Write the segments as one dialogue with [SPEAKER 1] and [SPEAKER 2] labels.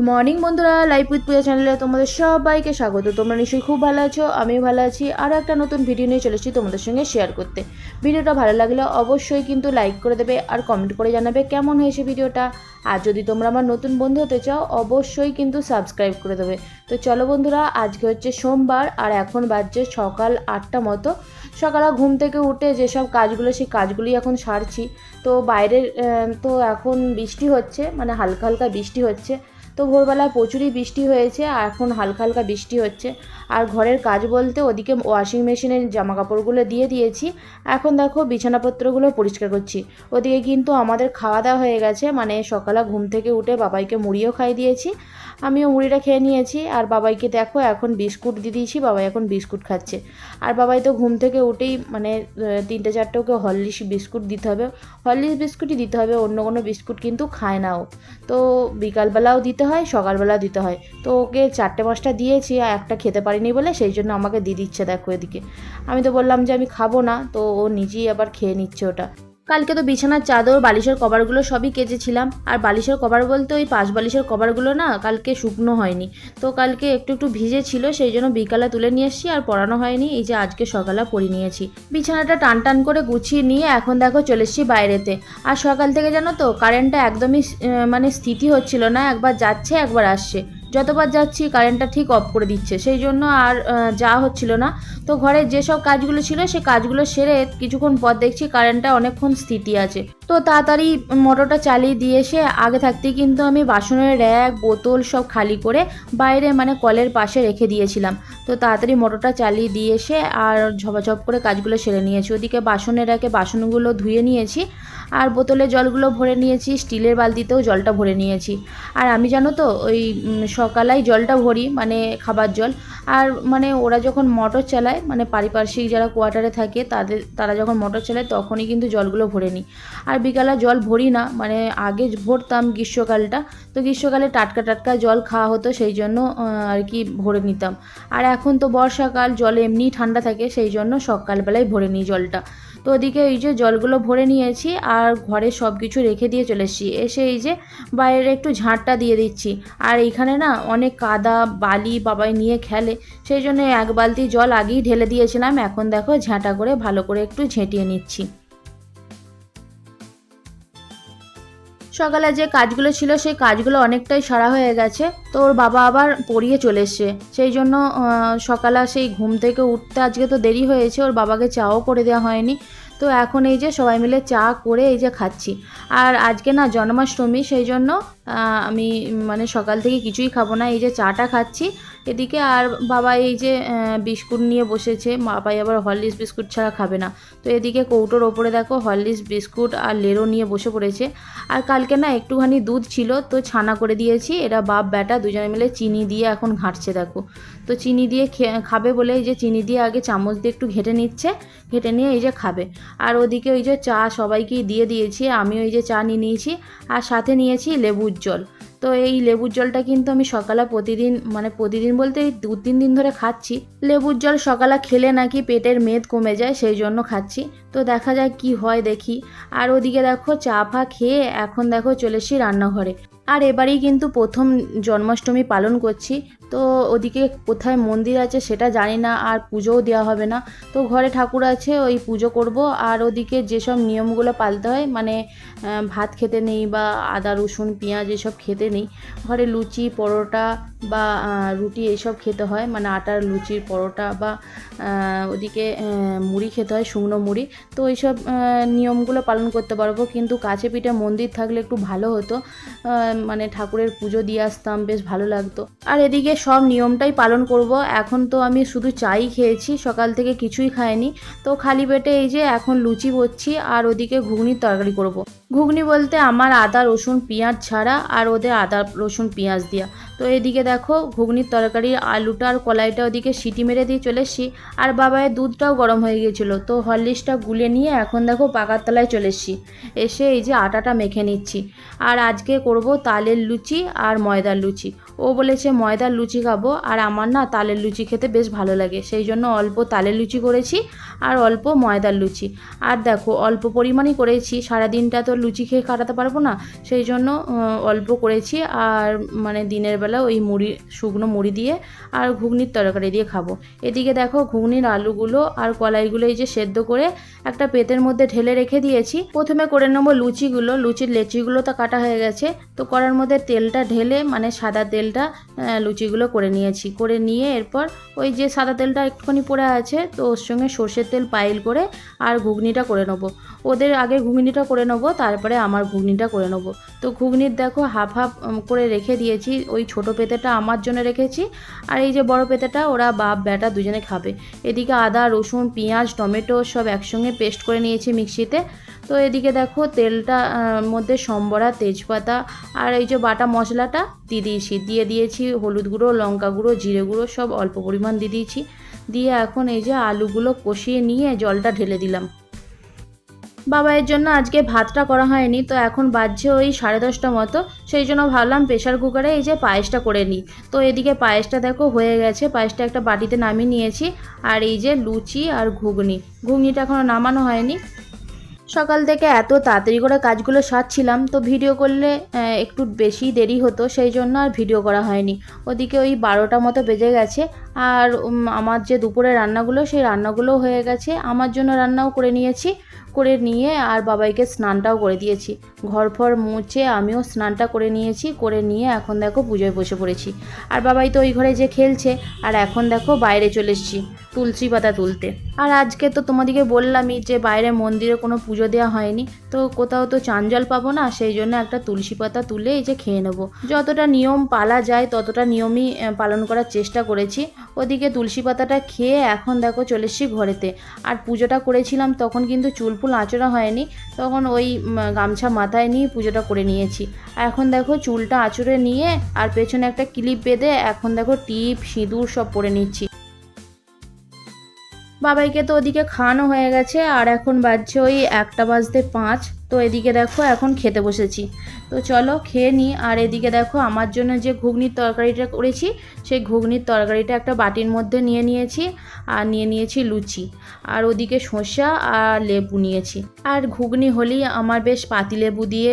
[SPEAKER 1] Morning বন্ধুরা live with Puja চ্যানেলে তোমাদের সবাইকে স্বাগত। তোমরা নিশ্চয়ই খুব ভালো আছো, আমিও ভালো আছি, আর একটা নতুন ভিডিও নিয়ে চলেছি তোমাদের সঙ্গে শেয়ার করতে। ভিডিওটা ভালো লাগলে অবশ্যই কিন্তু লাইক করে দেবে আর কমেন্ট করে জানাবে কেমন হয়েছে ভিডিওটা আর যদি তোমরা আমার নতুন বন্ধু হতে চাও, অবশ্যই কিন্তু সাবস্ক্রাইব করে দেবে। তো চলো বন্ধুরা, আজকে হচ্ছে সোমবার, আর এখন বাজছে সকাল আটটা মতো। সকালে ঘুম থেকে উঠে যেসব কাজগুলো, সেই কাজগুলি এখন সারছি। তো বাইরের তো এখন বৃষ্টি হচ্ছে মানে হালকা হালকা বৃষ্টি হচ্ছে। তো ভোরবেলায় প্রচুরই বৃষ্টি হয়েছে, আর এখন হালকা হালকা বৃষ্টি হচ্ছে। আর ঘরের কাজ বলতে ওদিকে ওয়াশিং মেশিনে জামা কাপড়গুলো দিয়ে দিয়েছি। এখন দেখো বিছানাপত্রগুলো পরিষ্কার করছি। ওদিকে কিন্তু আমাদের খাওয়া দাওয়া হয়ে গেছে মানে সকালে ঘুম থেকে উঠে বাবাইকে মুড়িও খাই দিয়েছি। আমিও মুড়িটা খেয়ে নিয়েছি, আর বাবাইকে দেখো এখন বিস্কুট দিয়ে দিয়েছি, বাবাই এখন বিস্কুট খাচ্ছে। আর বাবাই তো ঘুম থেকে উঠেই মানে তিনটে চারটে ওকে হরলিক্স বিস্কুট দিতে হবে। হরলিক্স বিস্কুটই দিতে হবে, অন্য কোনো বিস্কুট কিন্তু খায় না ও। তো বিকালবেলাও দিতে হয়, সকালবেলা দিতে হয়। তো ওকে চারটে পাঁচটা দিয়েছি, আর একটা খেতে পারিনি বলে সেই জন্য আমাকে দিয়ে দিচ্ছে দেখো এদিকে। আমি তো বললাম যে আমি খাব না, তো ও নিজেই আবার খেয়ে নিচ্ছে ওটা। কালকে তো বিছানার চাদর, বালিশের কভারগুলো সবই কেচেছিলাম। আর বালিশের কভার বলতে ওই পাঁচ বালিশের কভারগুলো না কালকে শুকনো হয়নি। তো কালকে একটু একটু ভিজে ছিল, সেই জন্য বিকালে তুলে নিয়ে এসেছি আর পরানো হয়নি। এই যে আজকে সকালে পরি নিয়েছি। বিছানাটা টান টান করে গুছিয়ে নিয়ে এখন দেখো চলে এসেছি বাইরেতে। আর সকাল থেকে জানো তো কারেন্টটা একদমই মানে স্থিতি হচ্ছিল না। একবার যাচ্ছে, একবার আসছে। যতবার যাচ্ছি কারেন্টটা ঠিক অফ করে দিচ্ছে। সেই জন্য আর যা হচ্ছিল না। তো ঘরের যেসব কাজগুলো ছিল সেই কাজগুলো সেরে কিছুক্ষণ পর দেখছি কারেন্টটা অনেকক্ষণ স্থিতি আছে। তো তাড়াতাড়ি মোটরটা চালিয়ে দিয়ে এসে আগে থাকতেই কিন্তু আমি বাসনের র্যাক, বোতল সব খালি করে বাইরে মানে কলের পাশে রেখে দিয়েছিলাম। তো তাড়াতাড়ি মোটরটা চালিয়ে দিয়ে এসে আর ঝপাঝপ করে কাজগুলো সেরে নিয়েছি। ওদিকে বাসনের র্যাকে বাসনগুলো ধুয়ে নিয়েছি। আর বোতলে জলগুলো ভরে নিয়েছি, স্টিলের বালতিতেও জলটা ভরে নিয়েছি। আর আমি জানো তো, ওই সকালেই জলটা ভরি মানে খাবার জল। আর মানে ওরা যখন মোটর চালায় মানে পারিপার্শ্বিক যারা কোয়ার্টারে থাকে, তাদের, তারা যখন মোটর চালায়, তখনই কিন্তু জলগুলো ভরে নিই। আর বিকালে জল ভরি না মানে আগে ভরতাম গ্রীষ্মকালটা, তো গ্রীষ্মকালে টাটকা টাটকা জল খাওয়া হতো, সেই জন্য আর কি ভরে নিতাম। আর এখন তো বর্ষাকাল, জল এমনি ঠান্ডা থাকে, সেই জন্য সকালবেলায় ভরে নিই জলটা। তো ওদিকে এই যে জলগুলো ভরে নিয়েছি আর ঘরে সব কিছু রেখে দিয়ে চলে এসেছি। এসে এই যে বাইরে একটু ঝাঁটটা দিয়ে দিচ্ছি। আর এইখানে না অনেক কাদা, বালি বাবাই নিয়ে খেলে। সেই জন্য এক বালতি জল আগেই ঢেলে দিয়েছিলাম। এখন দেখো ঝাঁটা করে ভালো করে একটু ঝেঁটিয়ে নিচ্ছি। সকালে যে কাজগুলো ছিল, সেই কাজগুলো অনেকটাই সারা হয়ে গেছে। তো ওর বাবা আবার পড়িয়ে চলে এসছে। সেই জন্য সকালে সেই ঘুম থেকে উঠতে আজকে তো দেরি হয়েছে, ওর বাবাকে চাও করে দেওয়া হয়নি। তো এখন এই যে সবাই মিলে চা করে এই যে খাচ্ছি। আর আজকে না জন্মাষ্টমী, সেই জন্য আমি মানে সকাল থেকে কিছুই খাব না। এই যে চাটা খাচ্ছি এদিকে আর বাবা এই যে বিস্কুট নিয়ে বসেছে, বাবাই আবার হরলিক্স বিস্কুট ছাড়া খাবে না। তো এদিকে কৌটোর ওপরে দেখো হরলিক্স বিস্কুট আর লেরো নিয়ে বসে পড়েছে। আর কালকে না একটুখানি দুধ ছিল, তো ছানা করে দিয়েছি। এরা বাপ বেটা দুজনে মিলে চিনি দিয়ে এখন ঘাঁটছে, দেখো। তো চিনি দিয়ে খাবে বলে এই যে চিনি দিয়ে আগে চামচ দিয়ে একটু ঘেটে নিচ্ছে, ঘেটে নিয়ে এই যে খাবে। আর ওদিকে ওই যে চা সবাইকেই দিয়ে দিয়েছি আমি ওই যে চা নিয়ে নিয়েছি, আর সাথে নিয়েছি লেবুর জল। তো এই লেবুর জলটা কিন্তু আমি সকালে প্রতিদিন মানে প্রতিদিন বলতে এই দু তিন দিন ধরে খাচ্ছি। লেবুর জল সকালে খেলে নাকি পেটের মেদ কমে যায়, সেই জন্য খাচ্ছি। তো দেখা যাক কি হয় দেখি। আর ওদিকে দেখো চা ফা খেয়ে এখন দেখো চলে রান্নাঘরে। আর এবারেই কিন্তু প্রথম জন্মাষ্টমী পালন করছি। তো ওদিকে কোথায় মন্দির আছে সেটা জানি না, আর পুজোও দেওয়া হবে না। তো ঘরে ঠাকুর আছে, ওই পুজো করব। আর ওদিকে যেসব নিয়মগুলো পালতে হয় মানে ভাত খেতে নেই বা আদা, রসুন, পেঁয়াজ এসব খেতে নেই। ঘরে লুচি, পরোটা বা রুটি এসব খেতে হয় মানে আটার লুচির পরোটা বা ওদিকে মুড়ি খেতে হয়, শুকনো মুড়ি। তো এইসব নিয়মগুলো পালন করতে পারব। কিন্তু কাছে পিঠে মন্দির থাকলে একটু ভালো হতো। মানে ঠাকুরের পুজো দিয়ে আসতাম, বেশ ভালো লাগতো। আর এদিকে সব নিয়মটাই পালন করব। এখন তো আমি শুধু চাই খেয়েছি, সকাল থেকে কিছুই খাইনি। তো খালি পেটে এই যে এখন লুচি বচ্ছি আর ওদিকে ঘুগনির তরকারি করব। ঘুগনি বলতে আমার আদা, রসুন, পেঁয়াজ ছাড়া আর ওদের আদা, রসুন, পেঁয়াজ দিয়া। তো এদিকে দেখো, ঘুগনির তরকারি, আলুটা আর কলাইটা ওদিকে সিটি মেরে দিয়ে চলে এসেছি। আর বাবায়ের দুধটাও গরম হয়ে গিয়েছিল। তো হরলিক্সটা গুলে নিয়ে এখন দেখো পাকার তলায় চলে এসেছি। এসে এই যে আটাটা মেখে নিচ্ছি। আর আজকে করব তালের লুচি আর ময়দার লুচি। ও বলেছে, ময়দার লুচি খাব। আর আমার না তালের লুচি খেতে বেশ ভালো লাগে। সেই জন্য অল্প তালের লুচি করেছি আর অল্প ময়দার লুচি। আর দেখো, অল্প পরিমাণই করেছি। সারাদিনটা তো লুচি খেয়ে কাটাতে পারব না। সেই জন্য অল্প করেছি। আর মানে দিনের বেলা ওই মুড়ি, শুকনো মুড়ি দিয়ে আর ঘুগনির তরকারি দিয়ে খাব। এদিকে দেখো ঘুগনির আলুগুলো আর কলাইগুলো এই যে সেদ্ধ করে একটা পেতের মধ্যে ঢেলে রেখে দিয়েছি। প্রথমে করে নেব লুচিগুলো, লুচির লেচিগুলো তো কাটা হয়ে গেছে। তো করার মধ্যে তেলটা ঢেলে মানে সাদা তেলটা লুচিগুলো করে নিয়েছি। করে নিয়ে এরপর ওই যে সাদা তেলটা একটুখানি পড়ে আছে, তো ওর সঙ্গে সর্ষের তেল পাইল করে আর ঘুগনিটা করে নেব। ওদের আগে ঘুগনিটা করে নেব, তারপরে আমার ঘুগনিটা করে নেব। তো ঘুগনির দেখো হাফ হাফ করে রেখে দিয়েছি, ওই ছোট পেতেটা আমার জন্য রেখেছি। আর এই যে বড় পেতেটা ওরা বাপ, বেটা দুজনে খাবে। এদিকে আদা, রসুন, পেঁয়াজ, টমেটো সব একসঙ্গে পেস্ট করে নিয়েছি মিক্সিতে। তো এদিকে দেখো তেলটা মধ্যে সম্বরা, তেজপাতা আর এই যে বাটা মশলাটা দিয়ে দিয়েছি। দিয়ে দিয়েছি হলুদ গুঁড়ো, লঙ্কা গুঁড়ো, জিরে গুঁড়ো, সব অল্প পরিমাণ দিয়ে দিয়েছি। দিয়ে এখন এই যে আলুগুলো কষিয়ে নিয়ে জলটা ঢেলে দিলাম। বাবাইয়ের জন্য আজকে ভাতটা করা হয়নি, তো এখন বাজছে ওই সাড়ে দশটা মতো, সেই জন্য ভাবলাম প্রেশার কুকারে এই যে পায়েসটা করে নিই। তো এদিকে পায়েসটা দেখো হয়ে গেছে, পায়েসটা একটা বাটিতে নামিয়ে নিয়েছি, আর এই যে লুচি আর ঘুগনি। ঘুগনিটা এখনও নামানো হয়নি। সকাল থেকে এত তাড়াতাড়ি করে কাজগুলো সারছিলাম, তো ভিডিও করলে একটু বেশি দেরি হতো, সেই জন্য আর ভিডিও করা হয়নি। ওদিকে ওই বারোটা মতো বেজে গেছে আর আমার যে দুপুরে রান্নাগুলো, সেই রান্নাগুলো হয়ে গেছে। আমার জন্য রান্নাও করে নিয়েছি। করে নিয়ে আর বাবাইকে স্নানটাও করে দিয়েছি। ঘর ফর মুছে আমিও স্নানটা করে নিয়েছি। করে নিয়ে এখন দেখো পুজোয় বসে পড়েছি। আর বাবাই তো ওই ঘরে যে খেলছে, আর এখন দেখো বাইরে চলে এসেছি তুলসী পাতা তুলতে। আর আজকে তো তোমাদেরকে বললামই যে বাইরে মন্দিরে কোনো পুজো দেওয়া হয়নি। তো কোথাও তো চাঞ্জল পাবো না, সেই জন্য একটা তুলসী পাতা তুলে এই যে খেয়ে নেব। যতটা নিয়ম পালা যায়, ততটা নিয়মই পালন করার চেষ্টা করেছি। ওদিকে তুলসী পাতাটা খেয়ে এখন দেখো চলে এসেছি ঘরেতে। আর পুজোটা করেছিলাম, তখন কিন্তু চুল ফুল আঁচড়া হয়নি, তখন ওই গামছা মাথায় নিয়ে পুজোটা করে নিয়েছি। এখন দেখো চুলটা আঁচড়ে নিয়ে, আর পেছনে একটা ক্লিপ বেঁধে এখন দেখো টিপ, সিঁদুর সব পরে নিচ্ছি। বাবাইকে তো ওদিকে খাওয়ানো হয়ে গেছে, আর এখন বাজছে ওই একটা বাজতে পাঁচ। তো এদিকে দেখো এখন খেতে বসেছি। তো চলো খেয়ে নিই আর এদিকে দেখো আমার জন্য যে ঘুগনির তরকারিটা করেছি, সেই ঘুগনির তরকারিটা একটা বাটির মধ্যে নিয়ে নিয়েছি, আর নিয়ে নিয়েছি লুচি, আর ওদিকে শসা আর লেবু নিয়েছি। আর ঘুগনি হলেই আমার বেশ পাতিলেবু দিয়ে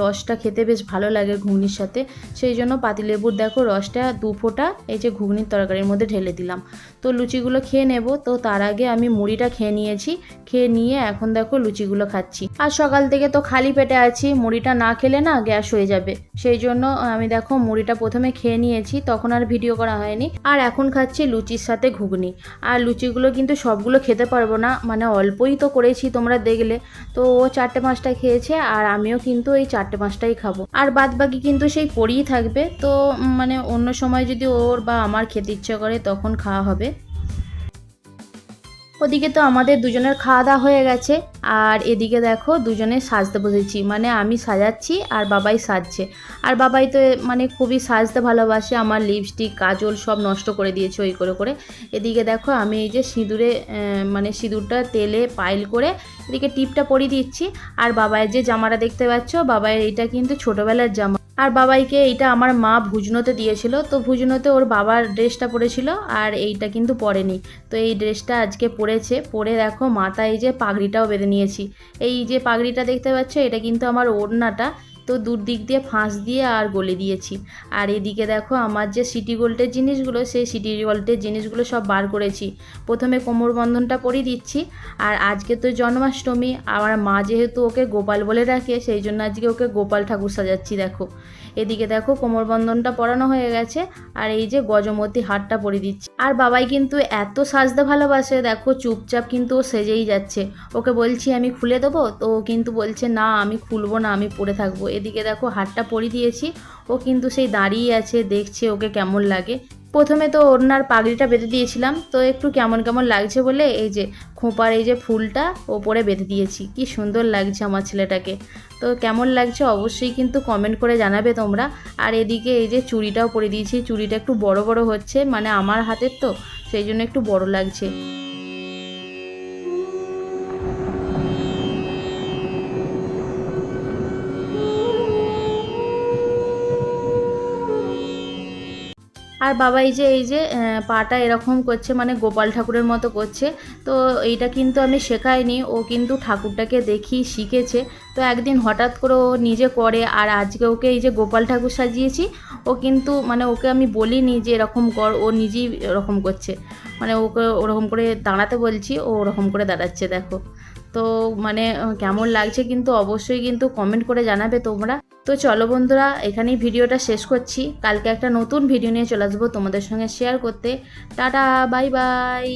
[SPEAKER 1] রসটা খেতে বেশ ভালো লাগে ঘুগনির সাথে। সেই জন্য পাতিলেবুর দেখো রসটা দু ফোঁটা এই যে ঘুগনির তরকারির মধ্যে ঢেলে দিলাম। তো লুচিগুলো খেয়ে নেব। তো তার আগে আমি মুড়িটা খেয়ে নিয়েছি, খেয়ে নিয়ে এখন দেখো লুচিগুলো খাচ্ছি। আর সকাল থেকে তো খালি পেটে আছি, মুড়িটা না খেলে না গ্যাস হয়ে যাবে। সেই জন্য আমি দেখো মুড়িটা প্রথমে খেয়ে নিয়েছি, তখন আর ভিডিও করা হয়নি। আর এখন খাচ্ছি লুচির সাথে ঘুগনি। আর লুচিগুলো কিন্তু সবগুলো খেতে পারব না মানে অল্পই তো করেছি তোমরা দেখলে। তো ও চারটে পাঁচটা খেয়েছে, আর আমিও কিন্তু এই চারটে পাঁচটাই খাব। আর বাদ বাকি কিন্তু সেই পড়েই থাকবে, তো মানে অন্য সময় যদি ওর বা আমার খেতে ইচ্ছে করে, তখন খাওয়া হবে। ওদিকে তো আমাদের দুজনের খাওয়া দাওয়া হয়ে গেছে, আর এদিকে দেখো দুজনে সাজতে বসেছি মানে আমি সাজাচ্ছি আর বাবাই সাজছে। আর বাবাই তো মানে খুবই সাজতে ভালোবাসে, আমার লিপস্টিক কাজল সব নষ্ট করে দিয়েছে ওই করে করে। এদিকে দেখো আমি এই যে সিঁদুরে মানে সিঁদুরটা তেলে পাইল করে এদিকে টিপটা পরিয়ে দিচ্ছি, আর বাবাইয়ের যে জামাটা দেখতে পাচ্ছ, বাবাইয়ের এটা কিন্তু ছোটোবেলার জামা। আর বাবাইকে এইটা আমার মা ভুজনোতে দিয়েছিল, তো ভুজনোতে ওর বাবার ড্রেসটা পরেছিল আর এইটা কিন্তু পরেনি। তো এই ড্রেসটা আজকে পরেছে, পরে দেখো মাথায় যে পাগড়িটাও বেঁধে নিয়েছি। এই যে পাগড়িটা দেখতে পাচ্ছ, এটা কিন্তু আমার ওড়নাটা। তো দূর দিক দিয়ে ফাঁস দিয়ে আর গলে দিয়েছি। আর এদিকে দেখো আমার যে সিটি গোল্ডের জিনিসগুলো, সেই সিটি গোল্ডের জিনিসগুলো সব বার করেছি। প্রথমে কোমর বন্ধনটা পরিয়ে দিচ্ছি। আর আজকে তো জন্মাষ্টমী, আমার মা যেহেতু ওকে গোপাল বলে রাখে সেই জন্য আজকে ওকে গোপাল ঠাকুর সাজাচ্ছি, দেখো। এদিকে দেখো কোমরবন্ধনটা পরানো হয়ে গেছে, আর এই যে গজমতি হারটা পরিয়ে দিচ্ছে। আর বাবাই কিন্তু এত সাজতে ভালোবাসে, দেখো চুপচাপ কিন্তু ও সেজেই যাচ্ছে। ওকে বলছি, আমি খুলে দেবো? তো ও কিন্তু বলছে, না, আমি খুলবো না, আমি পরে থাকব। এদিকে দেখো হারটা পরিয়ে দিয়েছি। ও কিন্তু সেই দাঁড়িয়ে আছে, দেখছে ওকে কেমন লাগে। প্রথমে তো ওড়নার পাগড়িটা বেঁধে দিয়েছিলাম, তো একটু কেমন কেমন লাগছে বলে এই যে খোঁপার এই যে ফুলটা ওপরে বেঁধে দিয়েছি। কি সুন্দর লাগছে আমার ছেলেটাকে। তো কেমন লাগছে অবশ্যই কিন্তু কমেন্ট করে জানাবে তোমরা। আর এদিকে এই যে চুড়িটাও পরে দিয়েছি, চুড়িটা একটু বড় বড় হচ্ছে মানে আমার হাতের তো, সেই জন্য একটু বড় লাগছে। আর বাবা এই যে এই যে পাটা এরকম করছে মানে গোপাল ঠাকুরের মতো করছে, তো এইটা কিন্তু আমি শেখাইনি। ও কিন্তু ঠাকুরটাকে দেখি, শিখেছে। তো একদিন হঠাৎ করে ও নিজে করে, আর আজকে ওকে এই যে গোপাল ঠাকুর সাজিয়েছি, ও কিন্তু মানে ওকে আমি বলিনি যে এরকম কর, ও নিজেই এরকম করছে। মানে ওকে ওরকম করে দাঁড়াতে বলছি, ও ওরকম করে দাঁড়াচ্ছে, দেখো। তো মানে কেমন লাগছে কিন্তু অবশ্যই কিন্তু কমেন্ট করে জানাবে তোমরা। তো চলো বন্ধুরা, এখানেই ভিডিওটা শেষ করছি। কালকে একটা নতুন ভিডিও নিয়ে চলে আসব তোমাদের সঙ্গে শেয়ার করতে। Tata bye bye